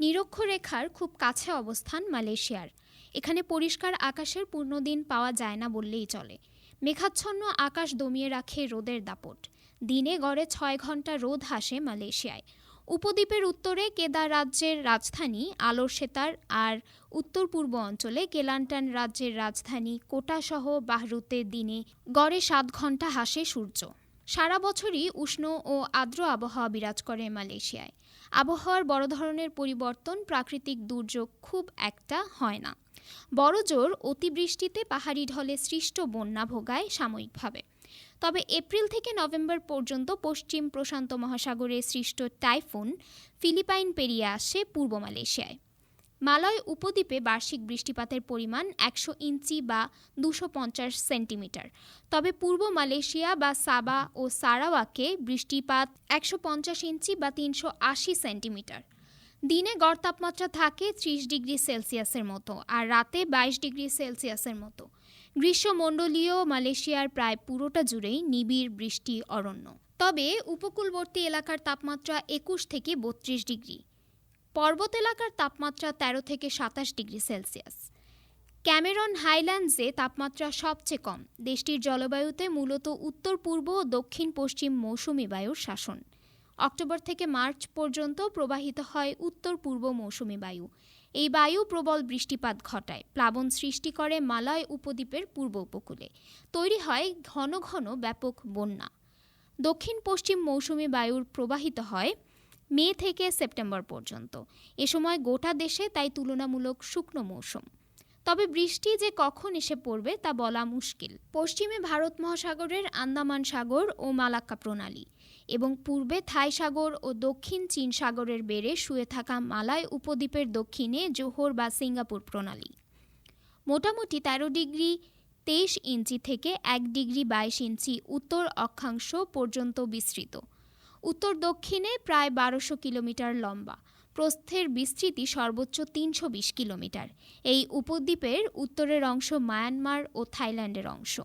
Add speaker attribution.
Speaker 1: নিরক্ষরেখার খুব কাছে অবস্থান মালয়েশিয়ার। এখানে পরিষ্কার আকাশের পূর্ণদিন পাওয়া যায় না বললেই চলে। মেঘাচ্ছন্ন আকাশ দমিয়ে রাখে রোদের দাপট। দিনে গড়ে ছয় ঘণ্টা রোদ হাসে মালয়েশিয়ায়। উপদ্বীপের উত্তরে কেদার রাজ্যের রাজধানী আলোর সেতার আর উত্তর পূর্ব অঞ্চলে কেলান্টান রাজ্যের রাজধানী কোটাসহ বাহরুতে দিনে গড়ে সাত ঘণ্টা হাসে সূর্য। সারা বছরই উষ্ণ ও আর্দ্র আবহাওয়া বিরাজ করে মালয়েশিয়ায়। আবহাওয়ার বড় ধরনের পরিবর্তন প্রাকৃতিক দুর্যোগ খুব একটা হয় না। বড় জোর অতিবৃষ্টিতে পাহাড়ি ঢলে সৃষ্ট বন্যা ভোগায় সাময়িকভাবে। তবে এপ্রিল থেকে নভেম্বর পর্যন্ত পশ্চিম প্রশান্ত মহাসাগরে সৃষ্ট টাইফুন ফিলিপাইন পেরিয়ে আসে পূর্ব মালয়েশিয়ায়। মালয় উপদ্বীপে বার্ষিক বৃষ্টিপাতের পরিমাণ একশো ইঞ্চি বা দুশো পঞ্চাশ সেন্টিমিটার। তবে পূর্ব মালয়েশিয়া বা সাবা ও সারাওয়াকে বৃষ্টিপাত একশো পঞ্চাশ ইঞ্চি বা তিনশো আশি সেন্টিমিটার। দিনে গড় তাপমাত্রা থাকে ত্রিশ ডিগ্রি সেলসিয়াসের মতো আর রাতে বাইশ ডিগ্রি সেলসিয়াসের মতো। গ্রীষ্মমণ্ডলীয় মালয়েশিয়ার প্রায় পুরোটা জুড়েই নিবিড় বৃষ্টি অরণ্য। তবে উপকূলবর্তী এলাকার তাপমাত্রা একুশ থেকে বত্রিশ ডিগ্রি। পর্বত এলাকার তাপমাত্রা ১৩ থেকে সাতাশ ডিগ্রি সেলসিয়াস। ক্যামেরন হাইল্যান্ডসে তাপমাত্রা সবচেয়ে কম। দেশটির জলবায়ুতে মূলত উত্তর, পূর্ব ও দক্ষিণ পশ্চিম মৌসুমি বায়ুর শাসন। অক্টোবর থেকে মার্চ পর্যন্ত প্রবাহিত হয় উত্তর, পূর্ব মৌসুমি বায়ু। এই বায়ু প্রবল বৃষ্টিপাত ঘটায়। প্লাবন সৃষ্টি করে মালয় উপদ্বীপের পূর্ব উপকূলে। তৈরি হয় ঘন ঘন ব্যাপক বন্যা। দক্ষিণ পশ্চিম মৌসুমি বায়ুর প্রবাহিত হয় মে থেকে সেপ্টেম্বর পর্যন্ত। এ সময় গোটা দেশে তাই তুলনামূলক শুকনো মৌসুম। তবে বৃষ্টি যে কখন এসে পড়বে তা বলা মুশকিল। পশ্চিমে ভারত মহাসাগরের আন্দামান সাগর ও মালাক্কা প্রণালী এবং পূর্বে থাই সাগর ও দক্ষিণ চীন সাগরের বেড়ে শুয়ে থাকা মালায় উপদ্বীপের দক্ষিণে জোহর বা সিঙ্গাপুর প্রণালী। মোটামুটি তেরো ডিগ্রি তেইশ ইঞ্চি থেকে এক ডিগ্রি বাইশ ইঞ্চি উত্তর অক্ষাংশ পর্যন্ত বিস্তৃত। উত্তর দক্ষিণে প্রায় বারোশো কিলোমিটার লম্বা। প্রস্থের বিস্তৃতি সর্বোচ্চ তিনশো বিশ কিলোমিটার। এই উপদ্বীপের উত্তরের অংশ মায়ানমার ও থাইল্যান্ডের অংশ।